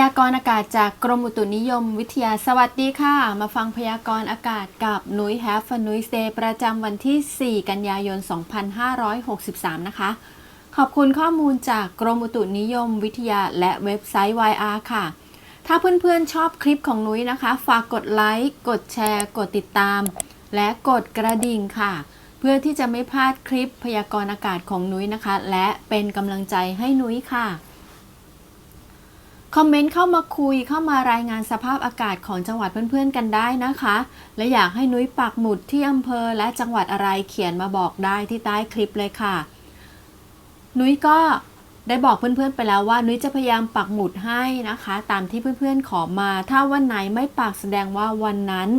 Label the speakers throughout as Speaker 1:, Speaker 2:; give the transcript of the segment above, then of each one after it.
Speaker 1: ยากรณ์อากาศจากกรมอุตุนิยมวิทยาสวัสดีค่ะ มาฟังพยากรณ์อากาศกับนุ้ยแฮฟนุ้ยเ Day ประจำวันที่ 4 กันยายน 2563 นะคะ ขอบคุณข้อมูลจากกรมอุตุนิยมวิทยาและเว็บไซต์ YR ค่ะ ถ้าเพื่อนๆชอบคลิปของนุ้ยนะคะ ฝากกดไลค์กดแชร์ กดติดตาม และกดกระดิ่งค่ะ เพื่อที่จะไม่พลาดคลิปพยากรณ์อากาศของนุ้ยนะคะ และเป็นกำลังใจให้นุ้ยค่ะ คอมเมนต์เข้ามาคุยเข้ามารายงานสภาพอากาศของจังหวัดเพื่อนๆกันได้นะคะ และอยากให้นุ้ยปักหมุดที่อำเภอและจังหวัดอะไรเขียนมาบอกได้ที่ใต้คลิปเลยค่ะ นุ้ยก็ได้บอกเพื่อนๆไปแล้วว่า นุ้ยจะพยายามปักหมุดให้นะคะ ตามที่เพื่อนๆขอมา ถ้าวันไหนไม่ปักแสดงว่าวันนั้น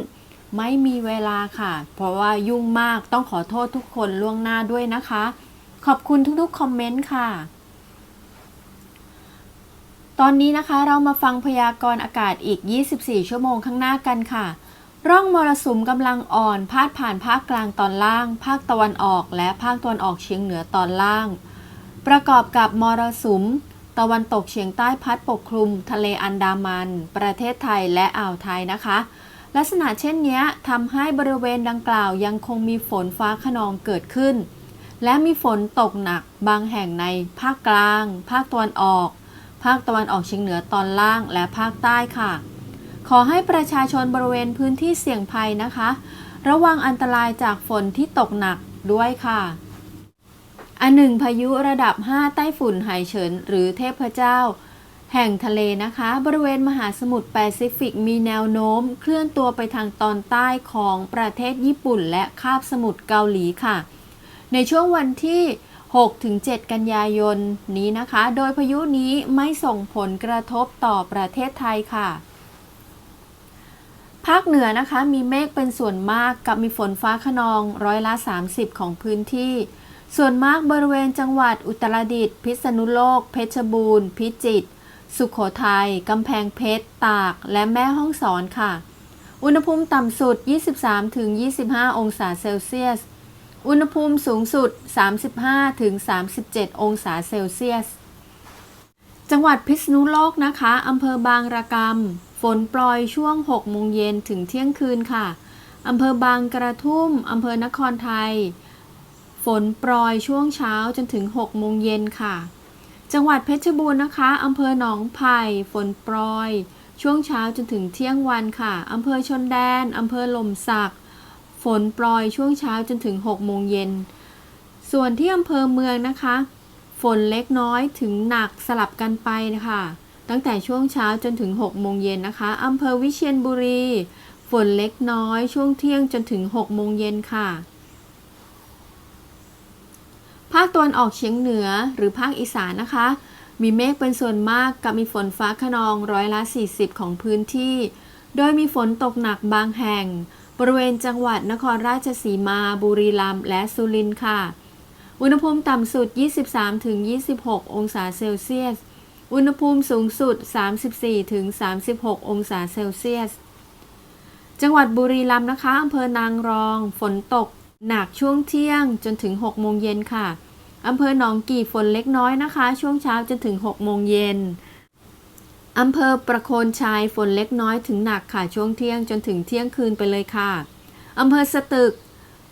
Speaker 1: ไม่มีเวลาค่ะ เพราะว่ายุ่งมากต้องขอโทษทุกคนล่วงหน้าด้วยนะคะ ขอบคุณทุกๆคอมเมนต์ค่ะ ตอนนี้นะคะเรามาฟังพยากรณ์อากาศอีก 24 ชั่วโมงข้างหน้ากันค่ะ ร่องมรสุมกำลังอ่อนพาดผ่านภาคกลางตอนล่าง ภาคตะวันออก และภาคตะวันออกเฉียงเหนือตอนล่าง ประกอบกับมรสุม ตะวันตกเฉียงใต้พัดปกคลุม ทะเลอันดามัน ประเทศไทยและอ่าวไทยนะคะ ลักษณะเช่นนี้ทำให้บริเวณดังกล่าวยังคงมีฝนฟ้าขนองเกิดขึ้น และมีฝนตกหนักบางแห่งในภาคกลาง ภาคตะวันออก ภาคตะวันออกเฉียงเหนือตอนล่างและภาคใต้ค่ะ ขอให้ประชาชนบริเวณพื้นที่เสี่ยงภัยนะคะ ระวังอันตรายจากฝนที่ตกหนักด้วยค่ะ อันหนึ่งพายุระดับ 5 ใต้ฝุ่นไหเฉิน หรือเทพเจ้า แห่งทะเลนะคะ บริเวณมหาสมุทรแปซิฟิกมีแนวโน้ม เคลื่อนตัวไปทางตอนใต้ของประเทศญี่ปุ่น และคาบสมุทรเกาหลีค่ะ ในช่วงวันที่ 6-7 กันยายนนี้นะคะ โดยพายุนี้ไม่ส่งผลกระทบต่อประเทศไทยค่ะ ภาคเหนือนะคะมีเมฆเป็นส่วนมากกับมีฝนฟ้าขนองร้อยละ 30 ของพื้นที่ ส่วนมากบริเวณจังหวัดอุตรดิตถ์พิษณุโลก เพชรบูรณ์ พิจิตร สุขโขทัยกำแพงเพชร ตาก และแม่ฮ่องสอนค่ะ อุณหภูมิต่ำสุด 23-25 องศาเซลเซียส อุณหภูมิสูงสุด 35-37 องศาเซลเซียส จังหวัดพิษณุโลกนะคะอำเภอบางระกำฝนปล่อยช่วง 6 โมงเย็นถึงเที่ยงคืนค่ะอำเภอบางกระทุ่มอำเภอนครไทย ฝนปล่อยช่วงเช้าจนถึง 6 โมงเย็นค่ะ จังหวัดเพชรบูรณ์นะคะอำเภอหนองไผ่ฝนปล่อย ช่วงเช้าจนถึงเที่ยงวันค่ะอำเภอชนแดนอำเภอหล่มสัก ฝนปล่อยช่วงเช้าจนถึง 6 โมงเย็น ส่วนที่อำเภอเมืองนะคะ ฝนเล็กน้อยถึงหนักสลับกันไปนะคะ ตั้งแต่ช่วงเช้าจนถึง 6 โมงเย็นนะคะอำเภอวิเชียรบุรี ฝนเล็กน้อยช่วงเที่ยงจนถึง 6 โมงเย็นค่ะ ภาคตะวันออกเฉียงเหนือหรือภาคอีสานนะคะ มีเมฆเป็นส่วนมากกับมีฝนฟ้าขนองร้อยละ 40 ของพื้นที่ โดยมีฝนตกหนักบางแห่ง ริเวณจังหวัดนครราชสีมา บุรีรัมย์และสุรินทร์ค่ะ อุณหภูมิต่ำสุด 23-26 องศาเซลเซียส อุณหภูมิสูงสุด 34-36 องศาเซลเซียส จังหวัดบุรีรัมย์นะคะอำเภอนางรอง ฝนตก หนักช่วงเที่ยงจนถึง 6 โมงเย็นค่ะอำเภอหนองกี่ฝนเล็กน้อยนะคะ ช่วงเช้าจนถึง 6 โมงเย็น อำเภอประโคนชัยฝนเล็กน้อยถึงหนักค่ะช่วงเที่ยงจนถึงเที่ยงคืนไปเลยค่ะอำเภอสตึก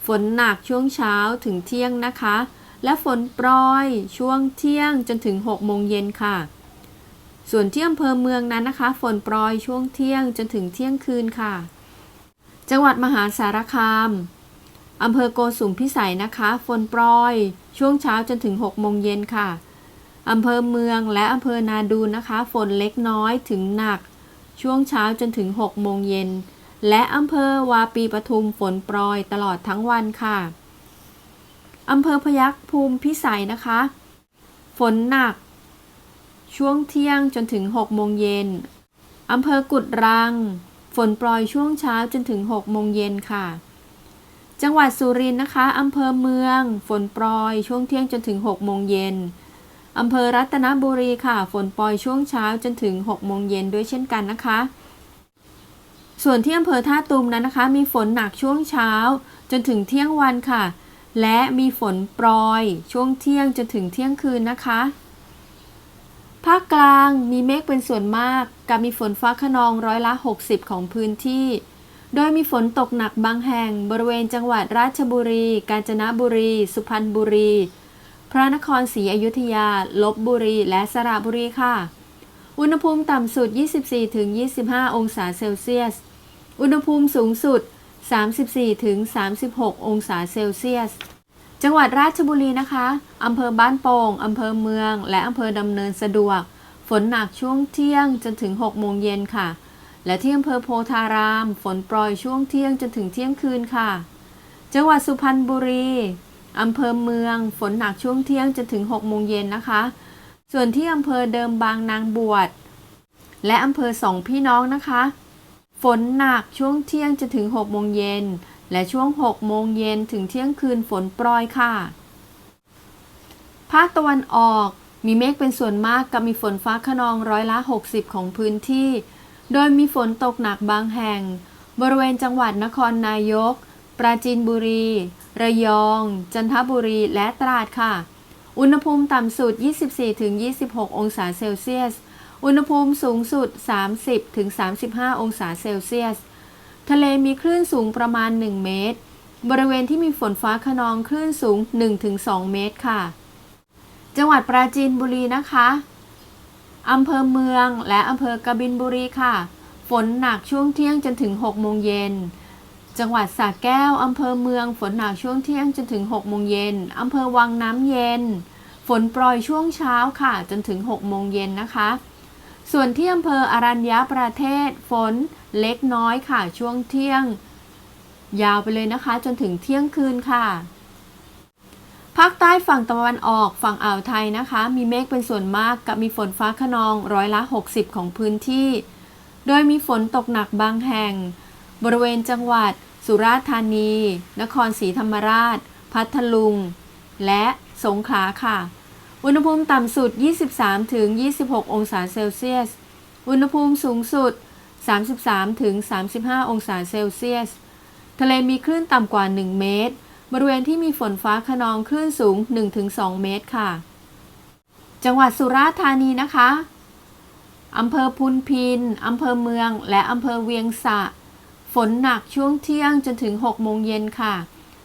Speaker 1: ฝนหนักช่วงเช้าถึงเที่ยงนะคะ และฝนโปรยช่วงเที่ยงจนถึง6โมงเย็นค่ะ ส่วนที่อำเภอเมืองนั้นนะคะ ฝนโปรยช่วงเที่ยงจนถึงเที่ยงคืนค่ะ จังหวัดมหาสารคามอำเภอโกสุมพิสัยนะคะ ฝนโปรยช่วงเช้าจนถึง6โมงเย็นค่ะ อำเภอเมืองและอำเภอนาดูนนะคะ ฝนเล็กน้อยถึงหนัก ช่วงเช้าจนถึง 6 โมงเย็น และอำเภอวาปีปทุมฝนโปรยตลอดทั้งวันค่ะอำเภอพยัคฆ์ภูมิพิสัยนะคะ ฝนหนัก ช่วงเที่ยงจนถึง 6 โมงเย็นอำเภอกุดรัง ฝนปล่อยช่วงเช้าจนถึง 6 โมงเย็นค่ะ จังหวัดสุรินทร์นะคะอำเภอเมือง ฝนปล่อยช่วงเที่ยงจนถึง 6 โมงเย็น อำเภอรัตนบุรีค่ะ ฝนปล่อยช่วงเช้าจนถึง 6 โมงเย็นด้วยเช่นกันนะคะ ส่วนที่อำเภอท่าตูมนั้นนะคะ มีฝนหนักช่วงเช้า จนถึงเที่ยงวันค่ะ และมีฝนปรอยช่วงเที่ยงจนถึงเที่ยงคืนนะคะ ภาคกลางมีเมฆเป็นส่วนมากกับมีฝนฟ้าขนองร้อยละ 60 ของพื้นที่ โดยมีฝนตกหนักบางแห่ง บริเวณจังหวัดราชบุรี กาญจนบุรี สุพรรณบุรี พระนครศรีอยุธยา ลบบุรี และสระบุรีค่ะ อุณหภูมิต่ำสุด 24-25 องศาเซลเซียส อุณหภูมิสูงสุด 34-36 องศาเซลเซียส จังหวัดราชบุรีนะคะอำเภอบ้านโป่งอำเภอเมือง และอำเภอดำเนินสะดวก ฝนหนักช่วงเที่ยงจนถึง 6 โมงเย็นค่ะ และที่อำเภอโพธาราม ฝนโปรยช่วงเที่ยงจนถึงเที่ยงคืนค่ะ จังหวัดสุพรรณบุรี อำเภอเมืองฝนหนักช่วงเที่ยงจนถึง6โมงเย็นนะคะ ส่วนที่อำเภอเดิมบางนางบวช และอำเภอสองพี่น้องนะคะ ฝนหนักช่วงเที่ยงจะถึง6โมงเย็น และช่วง6โมงเย็นถึงเที่ยงคืนฝนโปรยค่ะ ภาคตะวันออกมีเมฆเป็นส่วนมากกับมีฝนฟ้าขนองร้อยละ 60 ของพื้นที่ โดยมีฝนตกหนักบางแห่ง บริเวณจังหวัดนครนายก ปราจีนบุรี ระยอง จันทบุรีและตราดค่ะ อุณหภูมิต่ำสุด 24-26 องศาเซลเซียส อุณหภูมิสูงสุด 30-35 องศาเซลเซียส ทะเลมีคลื่นสูงประมาณ 1 เมตร บริเวณที่มีฝนฟ้าขนองคลื่นสูง 1-2 เมตรค่ะ จังหวัดปราจีนบุรีนะคะอำเภอเมืองและอำเภอกบินบุรีค่ะ ฝนหนักช่วงเที่ยงจนถึง 6 โมงเย็น จังหวัดสระแก้ว อำเภอเมือง ฝนหนักช่วงเที่ยงจนถึง6โมงเย็น อำเภอวังน้ำเย็น ฝนโปรยช่วงเช้าค่ะ จนถึง6โมงเย็นนะคะ ส่วนที่อำเภออรัญญประเทศ ฝนเล็กน้อยค่ะ ช่วงเที่ยง ยาวไปเลยนะคะ จนถึงเที่ยงคืนค่ะ ภาคใต้ฝั่งตะวันออกฝั่งอ่าวไทยนะคะ มีเมฆเป็นส่วนมากกับมีฝนฟ้าขนองร้อยละ 60 ของพื้นที่ โดยมีฝนตกหนักบางแห่ง บริเวณจังหวัด สุราษฎร์ธานี นครศรีธรรมราช พัทลุง และสงขลาค่ะ อุณหภูมิต่ำสุด 23-26 องศาเซลเซียส อุณหภูมิสูงสุด 33-35 องศาเซลเซียส ทะเลมีคลื่นต่ำกว่า 1 เมตร บริเวณที่มีฝนฟ้าขนองคลื่นสูง 1-2 เมตรค่ะ จังหวัดสุราษฎร์ธานีนะคะอำเภอพุนพิน อำเภอเมือง และอำเภอเวียงสะ ฝนหนักช่วงเที่ยงจนถึง 6 โมงเย็นค่ะ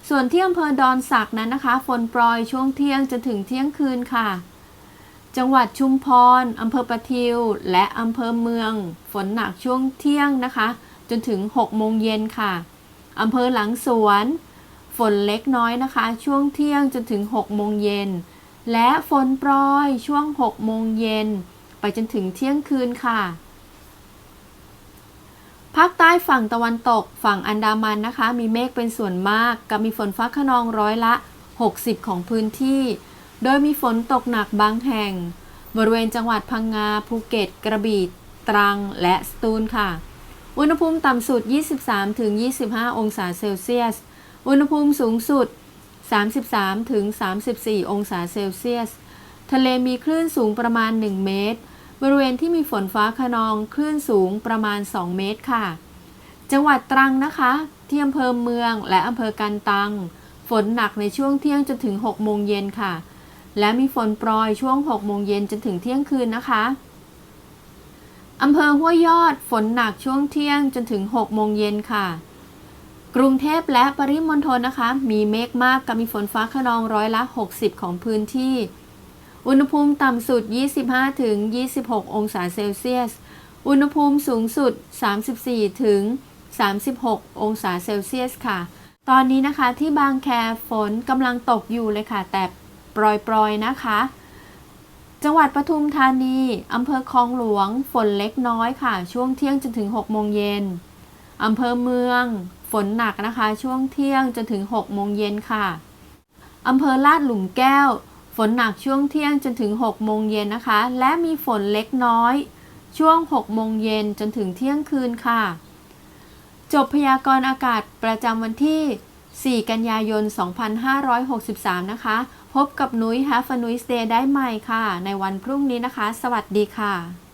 Speaker 1: ส่วนที่อำเภอดอนสักนั้นนะคะ ฝนโปรยช่วงเที่ยงจนถึงเที่ยงคืนค่ะ จังหวัดชุมพรอำเภอประทิว และอำเภอเมือง ฝนหนักช่วงเที่ยงนะคะ จนถึง 6 โมงเย็นค่ะอำเภอหลังสวน ฝนเล็กน้อยนะคะ ช่วงเที่ยงจนถึง 6 โมงเย็น และฝนโปรยช่วง 6 โมงเย็น ไปจนถึงเที่ยงคืนค่ะ ภาคใต้ฝั่งตะวันตกฝั่งอันดามันนะคะ มีเมฆเป็นส่วนมาก กับมีฝนฟ้าขนองร้อยละ 60 ของพื้นที่ โดยมีฝนตกหนักบางแห่ง บริเวณจังหวัดพังงาภูเก็ต กระบี่ตรังและสตูลค่ะ อุณหภูมิต่ำสุด 23-25 องศาเซลเซียส อุณหภูมิสูงสุด 33-34 องศาเซลเซียส ทะเลมีคลื่นสูงประมาณ 1 เมตร บริเวณที่มีฝนฟ้าขนองคลื่นสูงประมาณ 2 เมตรค่ะ จังหวัดตรังนะคะ ที่อำเภอเมืองและอำเภอกันตัง ฝนหนักในช่วงเที่ยงจนถึง 6 โมงเย็นค่ะ และมีฝนโปรยช่วง 6 โมงเย็นจนถึงเที่ยงคืนนะคะอำเภอห้วยยอดฝนหนักช่วงเที่ยงจนถึง 6 โมงเย็นค่ะ กรุงเทพและปริมณฑลนะคะ มีเมฆมากกับมีฝนฟ้าขนองร้อยละ 60 ของพื้นที่ อุณหภูมิต่ำสุด 25-26 องศาเซลเซียส อุณหภูมิสูงสุด 34-36 องศาเซลเซียสค่ะ ตอนนี้นะคะที่บางแคฝนกำลังตกอยู่เลยค่ะ แต่ปรอยๆนะคะ จังหวัดปทุมธานีอำเภอคลองหลวง ฝนเล็กน้อยค่ะ ช่วงเที่ยงจนถึง 6 โมงเย็นอำเภอเมือง ฝนหนักนะคะ ช่วงเที่ยงจนถึง 6 โมงเย็นค่ะอำเภอลาดหลุมแก้ว ฝนหนักช่วงเที่ยงจนถึง 6 โมงเย็นนะคะ และมีฝนเล็กน้อย ช่วง 6 โมงเย็นจนถึงเที่ยงคืนค่ะ จบพยากรณ์อากาศประจำวันที่ 4 กันยายน 2563 นะคะ พบกับนุ้ย Have a Nice Day ได้ใหม่ค่ะ ในวันพรุ่งนี้นะคะ สวัสดีค่ะ